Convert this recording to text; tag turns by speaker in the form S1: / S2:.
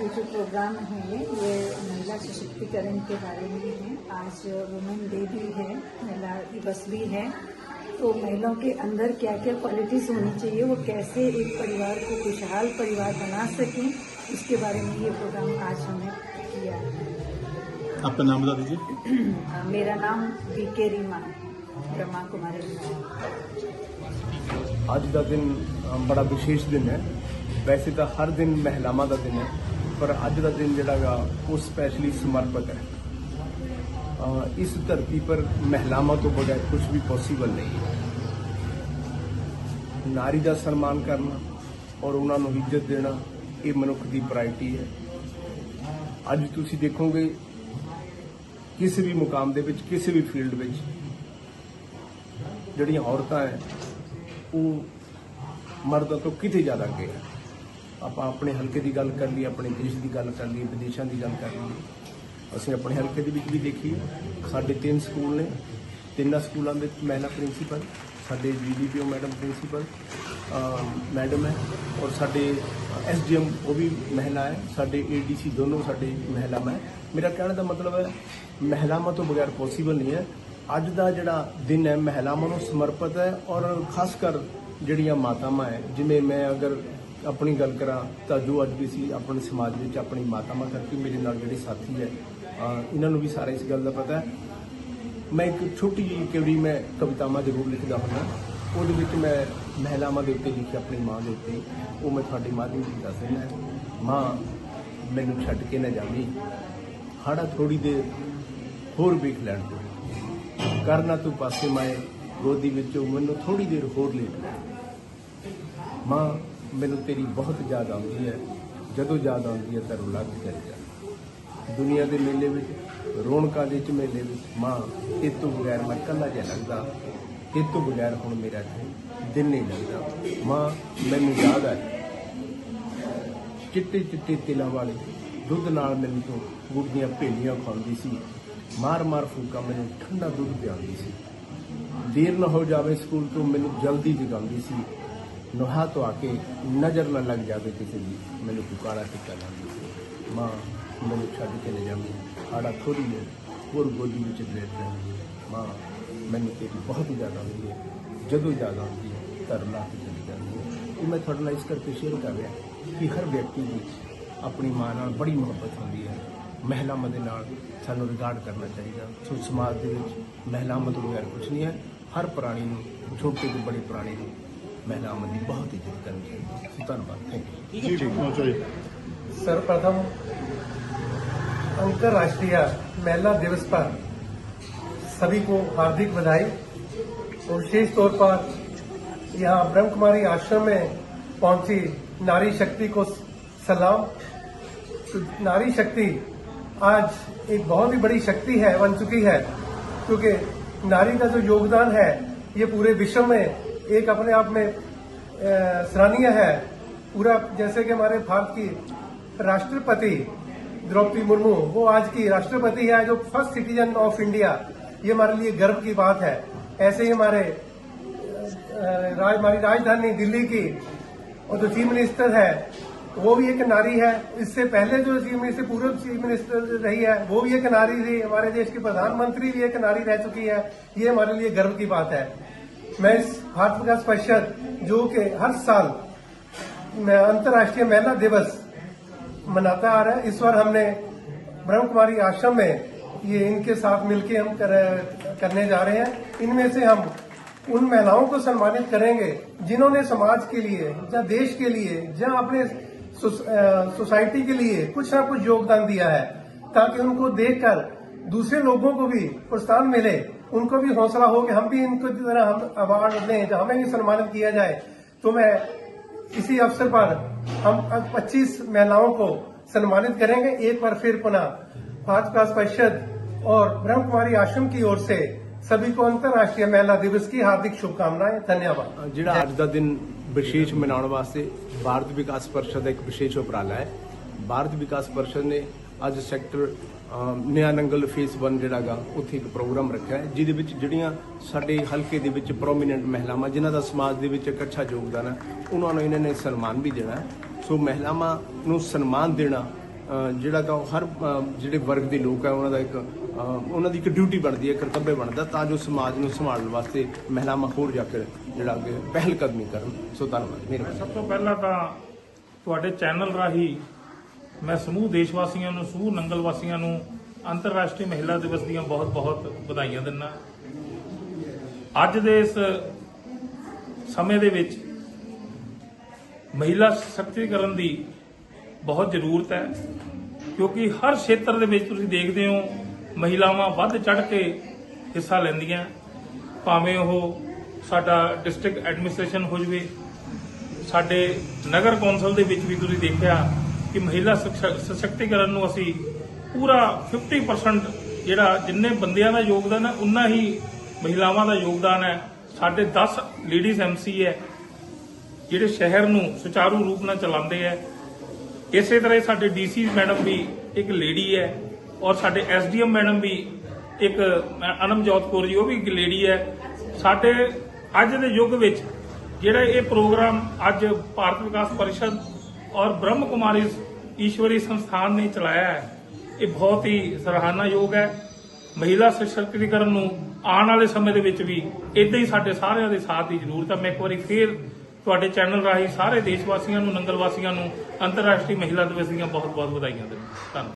S1: ये जो प्रोग्राम है ये महिला सशक्तिकरण के बारे में है। आज वुमेन डे भी है महिला दिवस भी है। तो महिलाओं के अंदर क्या क्या क्वालिटीज होनी चाहिए वो कैसे एक परिवार को खुशहाल परिवार बना सकें इसके बारे में ये प्रोग्राम आज हमने किया
S2: आपका नाम बता दीजिए।
S1: मेरा नाम बी के रीमा रमा
S3: कुमारी आज का दिन बड़ा विशेष दिन है। वैसे तो हर दिन महिलामा का दिन है। ਪਰ ਅੱਜ ਦਾ ਦਿਨ ਜਿਹੜਾ ਗਾ, ਉਹ ਸਪੈਸ਼ਲੀ ਸਮਰਪਿਤ ਹੈ। ਇਸ ਧਰਤੀ ਪਰ ਮਹਿਲਾਵਾਂ ਤੋਂ ਬਗੈਰ ਕੁਝ ਵੀ ਪੋਸੀਬਲ ਨਹੀਂ ਹੈ। ਨਾਰੀ ਦਾ ਸਨਮਾਨ ਕਰਨਾ ਔਰ ਉਹਨਾਂ ਨੂੰ ਇੱਜ਼ਤ ਦੇਣਾ, ਇਹ ਮਨੁੱਖ ਦੀ ਪ੍ਰਾਇਰਟੀ ਹੈ। ਅੱਜ ਤੁਸੀਂ ਦੇਖੋਗੇ, ਕਿਸੇ ਵੀ ਮੁਕਾਮ ਦੇ ਵਿੱਚ, ਕਿਸੇ ਵੀ ਫੀਲਡ ਵਿੱਚ ਜਿਹੜੀਆਂ ਔਰਤਾਂ ਹੈ, ਉਹ ਮਰਦਾਂ ਤੋਂ ਕਿਤੇ ਜ਼ਿਆਦਾ ਅੱਗੇ ਹੈ ਆਪਾਂ ਆਪਣੇ ਹਲਕੇ ਦੀ ਗੱਲ ਕਰ ਲਈ ਆਪਣੇ ਦੇਸ਼ ਦੀ ਗੱਲ ਕਰ ਲਈ ਵਿਦੇਸ਼ਾਂ ਦੀ ਗੱਲ ਕਰ ਲਈ ਅਸੀਂ ਆਪਣੇ ਹਲਕੇ ਦੇ ਵਿੱਚ ਵੀ ਦੇਖੀ ਸਾਡੇ ਤਿੰਨ ਸਕੂਲ ਨੇ। ਤਿੰਨਾਂ ਸਕੂਲਾਂ ਵਿੱਚ ਮਹਿਲਾ ਪ੍ਰਿੰਸੀਪਲ, ਸਾਡੇ ਜੀਡੀਪੀਓ ਮੈਡਮ ਪ੍ਰਿੰਸੀਪਲ ਮੈਡਮ ਹੈ ਔਰ ਸਾਡੇ ਐਸਡੀਐਮ ਉਹ ਵੀ ਮਹਿਲਾ ਹੈ। ਸਾਡੇ ਏਡੀਸੀ ਦੋਨੋਂ ਸਾਡੇ ਮਹਿਲਾਵਾਂ ਹੈ ਮੇਰਾ ਕਹਿਣ ਦਾ ਮਤਲਬ ਹੈ, ਮਹਿਲਾਵਾਂ ਤੋਂ ਬਗੈਰ ਪੋਸੀਬਲ ਨਹੀਂ ਹੈ। ਅੱਜ ਦਾ ਜਿਹੜਾ ਦਿਨ ਹੈ, ਮਹਿਲਾਵਾਂ ਨੂੰ ਸਮਰਪਿਤ ਹੈ ਔਰ ਖਾਸ ਕਰ ਜਿਹੜੀਆਂ ਮਾਤਾਵਾਂ ਹੈ, ਜਿਵੇਂ ਮੈਂ ਅਗਰ ਆਪਣੀ ਗੱਲ ਕਰਾਂ ਤਾਂ ਜੋ ਅੱਜ ਵੀ ਸੀ ਆਪਣੇ ਸਮਾਜ ਵਿੱਚ ਆਪਣੀ ਮਾਤਾਵਾਂ ਕਰਕੇ ਮੇਰੇ ਨਾਲ ਜਿਹੜੇ ਸਾਥੀ ਹੈ ਇਹਨਾਂ ਨੂੰ ਵੀ ਸਾਰਾ ਇਸ ਗੱਲ ਦਾ ਪਤਾ ਹੈ। ਮੈਂ ਇੱਕ ਛੋਟੀ ਜਿਹੀ ਕਿਹੜੀ ਮੈਂ ਕਵਿਤਾਵਾਂ ਜ਼ਰੂਰ ਲਿਖਦਾ ਹੁੰਦਾ। ਉਹਦੇ ਵਿੱਚ ਮੈਂ ਮਹਿਲਾਵਾਂ ਦੇ ਉੱਤੇ ਲਿਖੀ ਆਪਣੀ ਮਾਂ ਦੇ ਉੱਤੇ। ਉਹ ਮੈਂ ਤੁਹਾਡੇ ਮਾਧਿਅਮ ਨਾਲ ਦੱਸ ਰਿਹਾ ਮਾਂ, ਮੈਨੂੰ ਛੱਡ ਕੇ ਨਾ ਜਾਵੀਂ। ਹਾੜਾ ਥੋੜੀ ਦੇਰ ਹੋਰ ਵੇਖ ਲੈਣ ਦੋ। ਕਰਨਾ ਤੂੰ ਪਾਸੇ ਮਾਏ, ਗੋਦੀ ਵਿੱਚੋਂ ਮੈਨੂੰ ਥੋੜੀ ਦੇਰ ਹੋਰ ਲੇਟ ਲੈ। ਮਾਂ ਮੈਨੂੰ ਤੇਰੀ ਬਹੁਤ ਯਾਦ ਆਉਂਦੀ ਹੈ। ਜਦੋਂ ਯਾਦ ਆਉਂਦੀ ਹੈ ਤਾਂ ਰੁਲਾ ਕੇ ਚਲ ਜਾ ਦੁਨੀਆ ਦੇ ਮੇਲੇ ਵਿੱਚ, ਰੌਣਕਾਂ ਦੇ ਝਮੇਲੇ ਵਿੱਚ ਮਾਂ, ਇਹ ਤੋਂ ਬਗੈਰ ਮੈਂ ਕੱਲਾ ਜਿਹਾ ਲੱਗਦਾ ਇਹ ਤੋਂ ਬਗੈਰ ਹੁਣ ਮੇਰਾ ਇੱਥੇ ਦਿਨ ਨਹੀਂ ਲੱਗਦਾ ਮਾਂ, ਮੈਨੂੰ ਯਾਦ ਆ ਚਿੱਟੇ ਚਿੱਟੇ ਤਿਲਾਂ ਵਾਲੇ ਦੁੱਧ ਨਾਲ ਮੈਨੂੰ ਤੋਂ ਗੁੜ ਦੀਆਂ ਭੇਲੀਆਂ ਖਵਾਉਂਦੀ ਸੀ। ਮਾਰ ਮਾਰ ਫੂਕਾ ਮੈਨੂੰ ਠੰਡਾ ਦੁੱਧ ਪਿਆਉਂਦੀ ਸੀ। ਦੇਰ ਨਾ ਹੋ ਜਾਵੇ ਸਕੂਲ ਤੋਂ ਮੈਨੂੰ ਜਲਦੀ ਜਗਾਉਂਦੀ ਸੀ। ਨਹਾ ਤੋਂ ਆ ਕੇ ਨਜ਼ਰ ਨਾ ਲੱਗ ਜਾਵੇ ਕਿਸੇ ਦੀ। ਮੈਨੂੰ ਪੁਕਾਰਾ ਟਿੱਕਾ ਲਾਉਂਦੀ ਮਾਂ, ਮੈਨੂੰ ਛੱਡ ਕੇ ਲੈ ਜਾਂਦੀ ਆੜਾ ਥੋੜੀ ਨੇ ਹੋਰ ਗੋਦੀ ਵਿੱਚ ਲੇਟ ਰਹਿੰਦੀ ਮਾਂ, ਮੈਨੂੰ ਤੇਰੀ ਬਹੁਤ ਯਾਦ ਆਉਂਦੀ ਹੈ। ਜਦੋਂ ਯਾਦ ਆਉਂਦੀ ਹੈ ਤਾਂ ਰੁਲਾ ਕੇ ਚਲੀ ਜਾਂਦੀ ਹੈ। ਇਹ ਮੈਂ ਤੁਹਾਡੇ ਨਾਲ ਇਸ ਕਰਕੇ ਸ਼ੇਅਰ ਕਰ ਰਿਹਾ ਕਿ ਹਰ ਵਿਅਕਤੀ ਦੀ ਆਪਣੀ ਮਾਂ ਨਾਲ ਬੜੀ ਮੁਹੱਬਤ ਹੁੰਦੀ ਹੈ। ਮਹਿਲਾਵਾਂ ਦੇ ਨਾਲ ਸਾਨੂੰ ਰਿਗਾਰਡ ਕਰਨਾ ਚਾਹੀਦਾ। ਸੋ ਸਮਾਜ ਦੇ ਵਿੱਚ ਮਹਿਲਾਵਾਂ ਤੋਂ ਬਗੈਰ ਕੁਝ ਨਹੀਂ ਹੈ। ਹਰ ਪ੍ਰਾਣੀ ਨੂੰ, ਛੋਟੇ ਤੋਂ ਬੜੇ ਪ੍ਰਾਣੀ ਨੂੰ ਮਹਿਲਾਵਾਂ ਦੀ ਬਹੁਤ ਇੱਜ਼ਤ ਕਰਨੀ ਚਾਹੀਦੀ ਹੈ ਸੋ ਧੰਨਵਾਦ ਥੈਂਕ ਯੂ
S2: जी पहुंचो जी
S4: सर्वप्रथम अंतर्राष्ट्रीय महिला दिवस पर सभी को हार्दिक बधाई और विशेष तौर पर यहाँ ब्रह्म कुमारी आश्रम में पहुंची नारी शक्ति को सलाम तो नारी शक्ति आज एक बहुत ही बड़ी शक्ति है बन चुकी है क्योंकि नारी का जो योगदान है ये पूरे विश्व में एक अपने आप में सराहनीय है। पूरा जैसे कि हमारे भारत की राष्ट्रपति द्रौपदी मुर्मू, वो आज की राष्ट्रपति है, जो फ़र्स्ट सिटीजन ऑफ़ इंडिया ये हमारे लिए गर्व की बात है। ऐसे ही हमारे राज, हमारी राजधानी दिल्ली की और जो चीफ मिनिस्टर है, वो भी एक नारी है। इससे पहले जो चीफ मिनिस्टर, पूर्व चीफ मिनिस्टर रही है, वो भी एक नारी थी। हमारे देश की प्रधानमंत्री भी एक नारी रह चुकी है। ये हमारे लिए गर्व की बात है। मैं इस भारत विकास परिषद जो कि हर साल अंतर्राष्ट्रीय महिला दिवस मनाता आ रहा है। इस बार हमने ब्रह्म कुमारी आश्रम में ये इनके साथ मिलके हम कर, करने जा रहे हैं। इनमें से हम उन महिलाओं को सम्मानित करेंगे जिन्होंने समाज के लिए या देश के लिए या अपने सोस- सोसाइटी के लिए कुछ ना कुछ योगदान दिया है ताकि उनको देखकर दूसरे लोगों को भी प्रोत्साहन मिले। उनको भी हौसला हो कि हम भी इनको की तरह हम अवार्ड दें तो हमें भी सम्मानित किया जाए तो मैं इसी अवसर पर हम 25 महिलाओं को सम्मानित करेंगे एक बार फिर पुनः भारत विकास परिषद और ब्रह्म कुमारी आश्रम की ओर से सभी को अंतर्राष्ट्रीय महिला दिवस की हार्दिक शुभकामनाएं धन्यवाद
S3: ਜਿਹੜਾ ਅੱਜ ਦਾ ਦਿਨ ਵਿਸ਼ੇਸ਼ ਮਨਾਉਣ ਵਾਸਤੇ ਭਾਰਤ ਵਿਕਾਸ ਪਰਿਸ਼ਦ ਦਾ ਇੱਕ ਵਿਸ਼ੇਸ਼ ਉਪਰਾਲਾ ਹੈ ਭਾਰਤ ਵਿਕਾਸ ਪਰਿਸ਼ਦ ਨੇ ਅੱਜ ਸੈਕਟਰ ਅਮ, ਨਿਆ ਨੰਗਲ ਫੇਸ 1 ਜਿਹੜਾਗਾ ਉੱਥੇ ਇੱਕ ਪ੍ਰੋਗਰਾਮ ਰੱਖਿਆ ਹੈ ਜਿਹਦੇ ਵਿੱਚ ਜਿਹੜੀਆਂ ਸਾਡੇ ਹਲਕੇ ਦੇ ਵਿੱਚ ਪ੍ਰੋਮੀਨੈਂਟ ਮਹਿਲਾਵਾਂ ਜਿਨ੍ਹਾਂ ਦਾ ਸਮਾਜ ਦੇ ਵਿੱਚ ਇੱਕ ਅੱਛਾ ਯੋਗਦਾਨ ਹੈ ਉਹਨਾਂ ਨੂੰ ਇਹਨਾਂ ਨੇ ਸਨਮਾਨ ਵੀ ਦੇਣਾ ਸੋ ਮਹਿਲਾਵਾਂ ਨੂੰ ਸਨਮਾਨ ਦੇਣਾ ਜਿਹੜਾ ਕਿ ਉਹ ਹਰ ਜਿਹੜੇ ਵਰਗ ਦੇ ਲੋਕ ਹੈ ਉਹਨਾਂ ਦਾ ਇੱਕ ਉਹਨਾਂ ਦੀ ਇੱਕ ਡਿਊਟੀ ਬਣਦੀ ਹੈ ਕਰਤੱਵਯ ਬਣਦਾ ਤਾਂ ਜੋ ਸਮਾਜ ਨੂੰ ਸੰਭਾਲਣ ਵਾਸਤੇ ਮਹਿਲਾਵਾਂ ਹੋਰ ਜਾ ਕੇ ਜਿਹੜਾ ਅੱਗੇ ਪਹਿਲ ਕਦਮੀ ਕਰਨ। ਸੋ ਧੰਨਵਾਦ ਮੇਰਾ
S5: ਸਭ ਤੋਂ ਪਹਿਲਾਂ ਤਾਂ ਤੁਹਾਡੇ ਚੈਨਲ ਰਾਹੀਂ ਮੈਂ ਸਮੂਹ ਦੇਸ਼ ਵਾਸੀਆਂ ਨੂੰ, ਸਮੂਹ ਨੰਗਲ ਵਾਸੀਆਂ ਨੂੰ ਅੰਤਰਰਾਸ਼ਟਰੀ ਮਹਿਲਾ ਦਿਵਸ ਦੀਆਂ ਬਹੁਤ-ਬਹੁਤ ਵਧਾਈਆਂ ਦਿੰਦਾ। ਅੱਜ ਦੇ ਇਸ ਸਮੇਂ ਦੇ ਵਿੱਚ ਮਹਿਲਾ ਸਸ਼ਕਤੀਕਰਨ ਦੀ ਬਹੁਤ ਜ਼ਰੂਰਤ ਹੈ, ਕਿਉਂਕਿ ਹਰ ਖੇਤਰ ਦੇ ਵਿੱਚ ਤੁਸੀਂ ਦੇਖਦੇ ਹੋ, ਮਹਿਲਾਵਾਂ ਵੱਧ ਚੜ ਕੇ ਹਿੱਸਾ ਲੈਂਦੀਆਂ। ਭਾਵੇਂ ਉਹ ਸਾਡਾ ਡਿਸਟ੍ਰਿਕਟ ਐਡਮਿਨਿਸਟ੍ਰੇਸ਼ਨ ਹੋ ਜਵੇ, ਸਾਡੇ ਨਗਰ ਕੌਂਸਲ ਦੇ ਵਿੱਚ ਵੀ ਤੁਸੀਂ ਦੇਖਿਆ ਕਿ ਮਹਿਲਾ ਸਸ਼ਕਤੀਕਰਨ ਨੂੰ ਅਸੀਂ ਪੂਰਾ 50% ਜਿਹੜਾ ਜਿੰਨੇ ਬੰਦਿਆਂ ਦਾ ਯੋਗਦਾਨ ਹੈ, ਉਨਾ ਹੀ ਮਹਿਲਾਵਾਂ ਦਾ ਯੋਗਦਾਨ ਹੈ। ਸਾਡੇ 10 ਲੇਡੀਜ਼ ਐਮਸੀ ਹੈ, ਜਿਹੜੇ ਸ਼ਹਿਰ ਨੂੰ ਸੁਚਾਰੂ ਰੂਪ ਨਾਲ ਚਲਾਉਂਦੇ ਹੈ। ਇਸੇ ਤਰ੍ਹਾਂ ਹੀ ਸਾਡੇ ਡੀਸੀ ਮੈਡਮ ਵੀ ਇੱਕ ਲੇਡੀ ਹੈ ਔਰ ਸਾਡੇ ਐਸਡੀਐਮ ਮੈਡਮ ਵੀ ਇੱਕ ਅਨਮਜੋਤ ਕੌਰ ਜੀ, ਉਹ ਵੀ ਇੱਕ ਲੇਡੀ ਹੈ। ਸਾਡੇ ਅੱਜ ਦੇ ਯੁੱਗ ਵਿੱਚ ਜਿਹੜਾ ਇਹ ਪ੍ਰੋਗਰਾਮ ਅੱਜ ਭਾਰਤ ਵਿਕਾਸ ਪਰਿਸ਼ਦ ਔਰ ਬ੍ਰਹਮ ਕੁਮਾਰੀ ਈਸ਼ਵਰੀ ਸੰਸਥਾਨ ਨੇ ਚਲਾਇਆ ਹੈ ਇਹ ਬਹੁਤ ਹੀ ਸਰਾਹਨਾਯੋਗ ਹੈ ਮਹਿਲਾ ਸਸ਼ਕਤੀਕਰਨ ਨੂੰ ਆਉਣ ਵਾਲੇ ਸਮੇਂ ਦੇ ਵਿੱਚ ਵੀ ਇਦਾਂ ਹੀ ਸਾਡੇ ਸਾਰਿਆਂ ਦੇ ਸਾਥ ਦੀ ਜ਼ਰੂਰਤ ਹੈ ਮੈਂ ਇੱਕ ਵਾਰੀ ਫੇਰ ਤੁਹਾਡੇ ਚੈਨਲ ਰਾਹੀਂ ਸਾਰੇ ਦੇਸ਼ ਵਾਸੀਆਂ ਨੂੰ ਨੰਗਲ ਵਾਸੀਆਂ ਨੂੰ ਅੰਤਰਰਾਸ਼ਟਰੀ ਮਹਿਲਾ ਦਿਵਸ ਦੀਆਂ ਬਹੁਤ ਬਹੁਤ ਵਧਾਈਆਂ ਦਿੰਦਾ ਧੰਨਵਾਦ